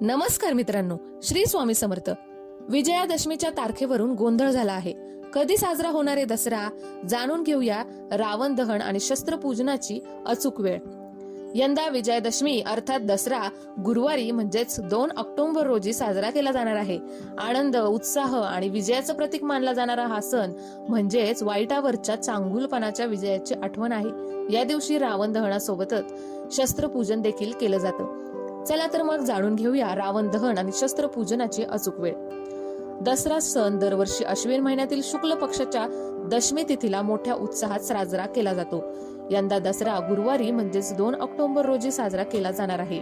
नमस्कार मित्रांनो श्री स्वामी समर्थ. विजयादशमीच्या तारखेवरून गोंधळ झाला आहे. कधी साजरा होणारे दसरा? जाणून घेऊया रावण दहन आणि शस्त्रपूजनाची अचूक वेळ. यंदा विजयादशमी अर्थात दसरा गुरुवारी म्हणजेच दोन ऑक्टोबर रोजी साजरा केला जाणार आहे. आनंद उत्साह आणि विजयाचं प्रतीक मानला जाणारा हा सण म्हणजेच वाईटावरच्या चांगुलपणाच्या विजयाची आठवण आहे. या दिवशी रावण दहनासोबतच शस्त्रपूजन देखील केलं जातं. चला तर मग जाणून घेऊया रावण दहन आणि शस्त्रपूजनाची अचूक वेळ. दसरा सण दरवर्षी अश्विन महिन्यातील शुक्ल पक्षाच्या दशमी तिथीला मोठ्या उत्साहात साजरा केला जातो. यंदा दसरा गुरुवारी म्हणजेच दोन ऑक्टोबर रोजी साजरा केला जाणार आहे.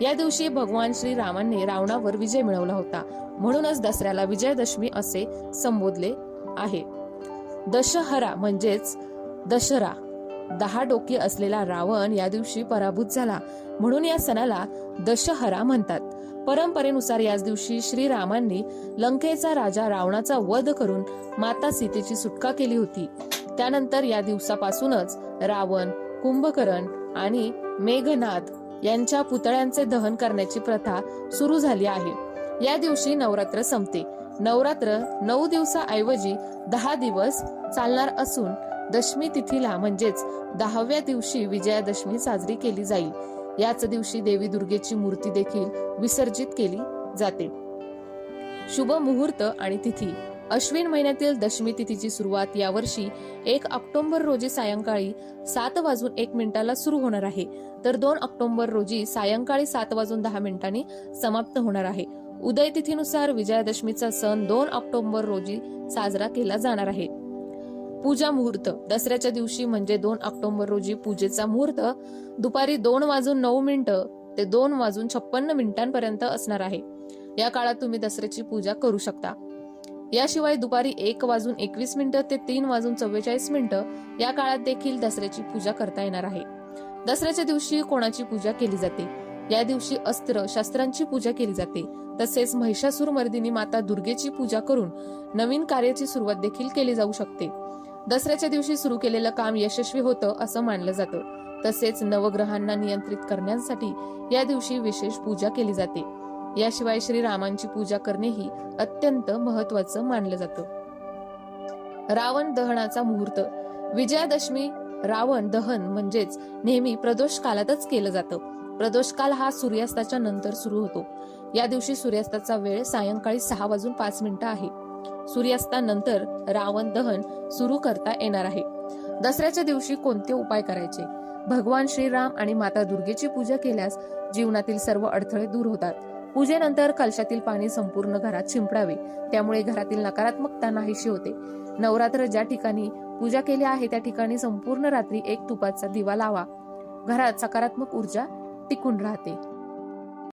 या दिवशी भगवान श्री रामांनी रावणावर विजय मिळवला होता. म्हणूनच दसऱ्याला विजयादशमी असे संबोधले आहे. दशहरा म्हणजेच दशरा दहा डोकी असलेला रावण या दिवशी पराभूत झाला. म्हणून या सणाला दशहरा म्हणतात. परंपरेनुसार याच दिवशी श्रीरामांनी लंकेचा राजा रावणाचा वध करून माता सीतेची सुटका केली होती. त्यानंतर या दिवसापासूनच रावण कुंभकर्ण आणि मेघनाद यांच्या पुतळ्यांचे दहन करण्याची प्रथा सुरू झाली आहे. या दिवशी नवरात्र संपते. नवरात्र नऊ दिवसाऐवजी दहा दिवस चालणार असून दशमी तिथीला म्हणजेच दहाव्या दिवशी विजयादशमी साजरी केली जाईल. याच दिवशी देवी दुर्गेची मूर्ती देखील विसर्जित केली जाते. शुभ मुहूर्त आणि तिथी. अश्विन महिन्यातील दशमी तिथीची सुरुवात यावर्षी एक ऑक्टोबर रोजी सायंकाळी सात वाजून एक मिनिटाला सुरू होणार आहे. तर दोन ऑक्टोबर रोजी सायंकाळी सात वाजून दहा मिनिटांनी समाप्त होणार आहे. उदय तिथीनुसार विजयादशमीचा सण दोन ऑक्टोबर रोजी साजरा केला जाणार आहे. पूजा मुहूर्त. दसऱ्याच्या दिवशी म्हणजे दोन ऑक्टोबर रोजी पूजेचा मुहूर्त. दुपारी दोन वाजून नऊ मिनिटं ते दोन वाजून छप्पन्न मिनिटांपर्यंत असणार आहे. या काळात तुम्ही दसऱ्याची पूजा करू शकता. याशिवाय दुपारी एक वाजून एकवीस मिनिटं ते तीन वाजून चव्वेचाळीस मिनिटं या काळात देखील दसऱ्याची पूजा करता येणार आहे. दसऱ्याच्या दिवशी कोणाची पूजा केली जाते? या दिवशी अस्त्र शस्त्रांची पूजा केली जाते. तसेच महिषासूर मर्दिनी माता दुर्गेची पूजा करून नवीन कार्याची सुरुवात देखील केली जाऊ शकते. दसऱ्याच्या दिवशी सुरू केलेलं काम यशस्वी होतं असं मानलं जातं. तसेच नवग्रहांना नियंत्रित करण्यासाठी या दिवशी विशेष पूजा केली जाते. याशिवाय श्रीरामांची पूजा करणेही अत्यंत महत्वाचं मानलं जातं. रावण दहनाचा मुहूर्त. विजयादशमी रावण दहन म्हणजेच नेहमी प्रदोष कालातच केलं जातं. प्रदोष काल हा सूर्यास्ताच्या नंतर सुरू होतो. या दिवशी सूर्यास्ताचा वेळ सायंकाळी सहा वाजून पाच मिनिटं आहे. सूर्यास्तानंतर रावण दहन सुरू करता येणार आहे. दसऱ्याच्या दिवशी कोणते उपाय करायचे? भगवान श्रीराम आणि माता दुर्गेची पूजा केल्यास जीवनातील सर्व अडथळे दूर होतात. पूजेनंतर कलशातील पाणी संपूर्ण घरात शिंपडावे त्यामुळे घरातील नकारात्मकता नाहीशी होते. नवरात्र ज्या ठिकाणी पूजा केली आहे त्या ठिकाणी संपूर्ण रात्री एक तुपाचा दिवा लावा. घरात सकारात्मक ऊर्जा टिकून राहते.